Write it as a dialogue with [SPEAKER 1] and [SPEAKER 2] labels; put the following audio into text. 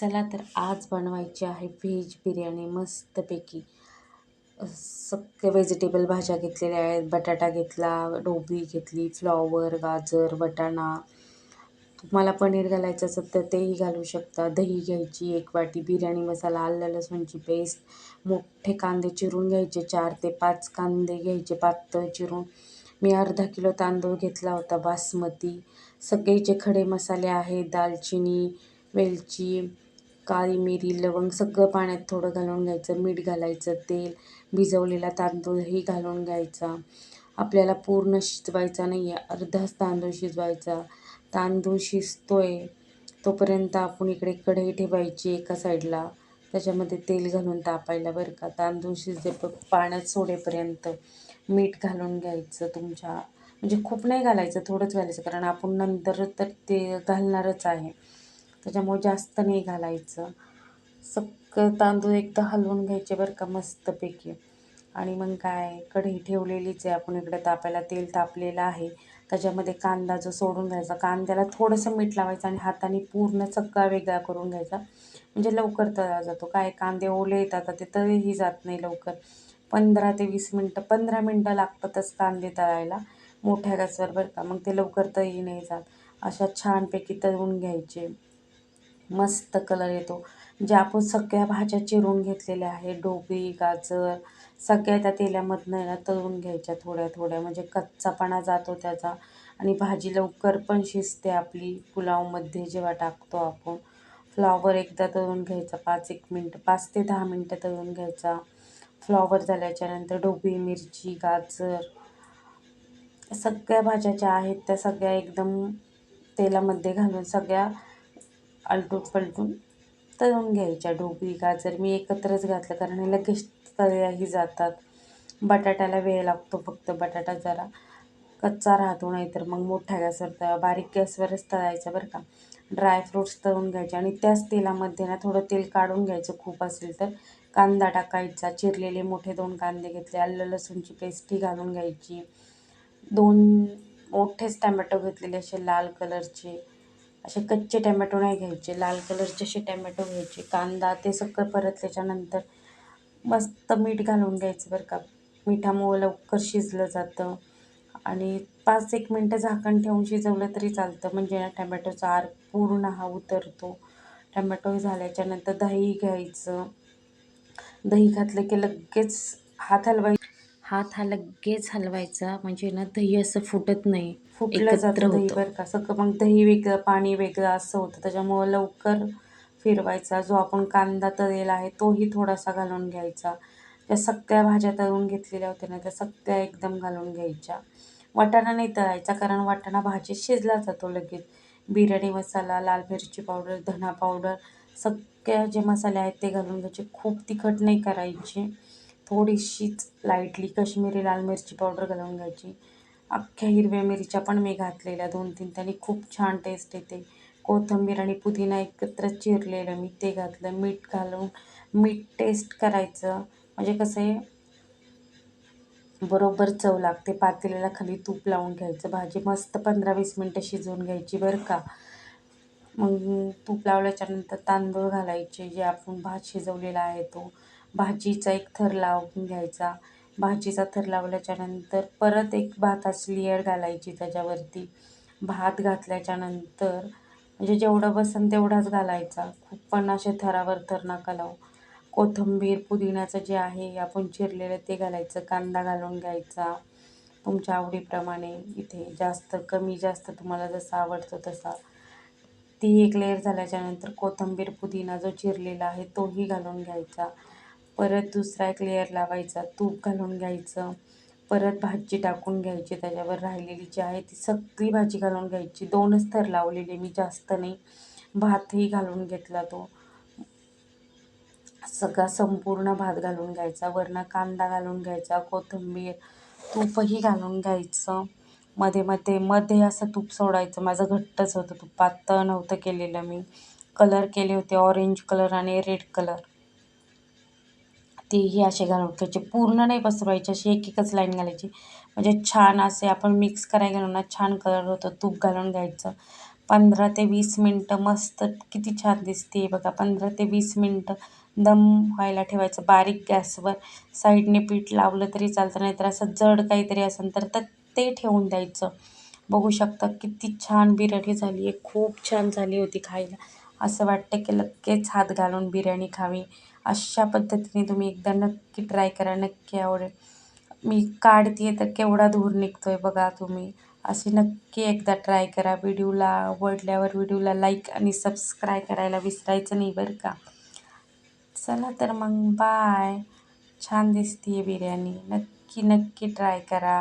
[SPEAKER 1] चला तर आज बनवायची आहे व्हेज बिर्याणी मस्तपैकी. सगळे व्हेजिटेबल भाज्या घेतलेल्या आहेत. बटाटा घेतला डोबी घेतली फ्लॉवर गाजर वटाणा. तुम्हाला पनीर घालायचं असेल तर तेही घालू शकता. दही घ्यायची एक वाटी बिर्याणी मसाला आलं लसूणची पेस्ट मोठे कांदे चिरून घ्यायचे चार ते पाच कांदे घ्यायचे पातळ चिरून. मी अर्धा किलो तांदूळ घेतला होता बासमती. सगळेचे खडे मसाले आहेत दालचिनी वेलची. काळी मिरी लवंग सगळं पाण्यात थोडं घालून घ्यायचं. मीठ घालायचं तेल भिजवलेला तांदूळही घालून घ्यायचा. आपल्याला पूर्ण शिजवायचा नाही आहे अर्धाच तांदूळ शिजवायचा. तांदूळ शिजतो आहे तोपर्यंत आपण इकडे कढई ठेवायची एका साईडला. त्याच्यामध्ये तेल घालून तापायला बरं का. तांदूळ शिजले पाण्यात सोडेपर्यंत मीठ घालून घ्यायचं तुमच्या म्हणजे खूप नाही घालायचं थोडंच घालायचं कारण आपण नंतर तर ते घालणारच आहे. त्याच्यामुळे जास्त नाही घालायचं. सगळं तांदूळ एकदा हलवून घ्यायचे बरं का मस्तपैकी. आणि मग काय कढई ठेवलेलीच आहे. आपण इकडे तापायला तेल तापलेलं आहे. त्याच्यामध्ये कांदा जो सोडून घ्यायचा कांद्याला थोडंसं मीठ लावायचं आणि हाताने पूर्ण चक्का वेगळा करून घ्यायचा. म्हणजे लवकर तळा जातो. काय कांदे ओले येतात ते तळेही जात नाही लवकर. पंधरा ते वीस मिनटं पंधरा मिनटं लागतातच कांदे तळायला. मोठ्या गॅसवर बरं का. मग ते लवकर तळी नाही जात. अशा छानपैकी तळून घ्यायचे. मस्त कलर येतो. जे आपण सगळ्या भाज्या चिरून घेतलेल्या आहे डोबी गाजर सगळ्या त्या तेलामधनं ना तळून घ्यायच्या थोड्या थोड्या. म्हणजे कच्चापणा जातो त्याचा. आणि भाजी लवकर पण शिजते आपली. पुलावमध्ये जेव्हा टाकतो आपण फ्लॉवर एकदा तळून घ्यायचा. पाच एक मिनटं पाच ते दहा मिनटं तळून घ्यायचा. फ्लॉवर झाल्याच्यानंतर डोबी मिरची गाजर सगळ्या भाज्या ज्या आहेत त्या सगळ्या एकदम तेलामध्ये घालून सगळ्या आलटून पलटून तळून घ्यायच्या ढोबळी गाजर. मी एकत्रच घातलं कारण हे लगेच तळल्याही जातात. बटाट्याला वेळ लागतो फक्त बटाटा जरा कच्चा राहतो नाही तर मग मोठ्या गॅसवर तळा बारीक गॅसवरच तळायचं बरं का. ड्रायफ्रूट्स तळून घ्यायचे आणि त्याच तेलामध्ये ना थोडं तेल काढून घ्यायचं खूप असेल तर. कांदा टाकायचा चिरलेले मोठे दोन कांदे घेतले आलं लसूणची पेस्टी घालून घ्यायची. दोन मोठेच टमॅटो घेतलेले असे लाल कलरचे. असे कच्चे टॅमॅटो नाही घ्यायचे लाल कलरचे असे टॅमॅटो घ्यायचे कांदा ते सगळं परतल्याच्यानंतर मस्त मीठ घालून घ्यायचं बरं का. मिठामुळं लवकर शिजलं जातं आणि पाच एक मिनटं झाकण ठेवून शिजवलं तरी चालतं. म्हणजे ना टॅमॅटोचा आर पूर्ण हा उतरतो. टमॅटो झाल्याच्यानंतर दही घ्यायचं. दही घातलं की लगेच हात हलवाय हात हा लगेच हलवायचा. म्हणजे ना दही असं फुटत नाही. फुटलं जातं दही बरं का? सगळं मग दही वेगळं पाणी वेगळं असं होतं. त्याच्यामुळं लवकर फिरवायचा. जो आपण कांदा तळलेला आहे तोही थोडासा घालून घ्यायचा. त्या सगळ्या भाज्या तळून घेतलेल्या होत्या ना त्या सगळ्या एकदम घालून घ्यायच्या. वाटाणा नाही तळायचा कारण वाटाणा भाजी शिजला जातो लगेच. बिर्याणी मसाला लाल मिरची पावडर धना पावडर सगळ्या जे मसाले आहेत ते घालून घ्यायचे. खूप तिखट नाही करायची. थोडीशीच लाईटली कश्मीरी लाल मिरची पावडर घालून घ्यायची. अख्ख्या हिरव्या मिरच्या पण मी घातलेल्या दोन तीन त्यांनी खूप छान टेस्ट येते. कोथिंबीर आणि पुदिना एकत्र चिरलेलं मी ते घातलं. मीठ घालून मीठ टेस्ट करायचं. म्हणजे कसं आहे बरोबर चव लागते. पातेल्याला खाली तूप लावून घ्यायचं. भाजी मस्त पंधरा वीस मिनटं शिजवून घ्यायची बरं का. मग तूप लावल्याच्यानंतर तांदूळ घालायचे. जे आपण भात शिजवलेला आहे तो. भाजीचा एक थर लावून घ्यायचा. भाजीचा थर लावल्याच्यानंतर परत एक भाताची लेअर घालायची त्याच्यावरती. भात घातल्याच्यानंतर म्हणजे जेवढं बसन तेवढाच घालायचा. खूप पण असे थरावर थर नका लावू. कोथिंबीर पुदिन्याचं जे आहे आपण चिरलेलं ते घालायचं. कांदा घालून घ्यायचा. तुमच्या आवडीप्रमाणे इथे जास्त कमी जास्त तुम्हाला जसं आवडतो तसा. ती एक लेअर झाल्याच्यानंतर कोथिंबीर पुदिना जो चिरलेला आहे तोही घालून घ्यायचा. परत दुसरा एक लेअर लावायचा तूप घालून घ्यायचं परत भाजी टाकून घ्यायची त्याच्यावर राहिलेली जी आहे ती सगळी भाजी घालून घ्यायची. दोनच थर लावलेले मी जास्त नाही. भातही घालून घेतला तो. सगळा संपूर्ण भात घालून घ्यायचा वरनं कांदा घालून घ्यायचा कोथिंबीर तूपही घालून घ्यायचं. मध्ये मध्ये मध्ये असं तूप सोडायचं. माझं घट्टच होतं तूप. पातळ नव्हतं केलेलं मी. कलर केले होते ऑरेंज कलर आणि रेड कलर तेही असे घालून घ्यायचे पूर्ण नाही पसरवायचे अशी एक एकच लाईन घालायची. म्हणजे छान असे आपण मिक्स करायला गेलो ना छान कलर होतो तूप घालून घ्यायचं. पंधरा ते वीस मिनटं मस्त किती छान दिसते बघा. पंधरा ते वीस मिनटं दम व्हायला ठेवायचं. बारीक गॅसवर साईडने पीठ लावलं तरी चालतं नाहीतर असं जड काहीतरी असेल तर तर ते ठेवून द्यायचं. बघू शकता किती छान बिर्याणी झाली आहे खूप छान झाली होती खायला. असं वाटतं की लगेच हात घालून बिर्याणी खावी. अशा पद्धतीने तुम्ही एकदा नक्की ट्राय करा. नक्की आवडेल. मी काढते तर केवढा धूर निघतो आहे बघा तुम्ही. अशी नक्की एकदा ट्राय करा. व्हिडिओला आवडल्यावर व्हिडिओला लाईक आणि सबस्क्राईब करायला विसरायचं नाही बरं का. चला तर मग बाय छान दिसते आहे बिर्याणी. नक्की नक्की ट्राय करा.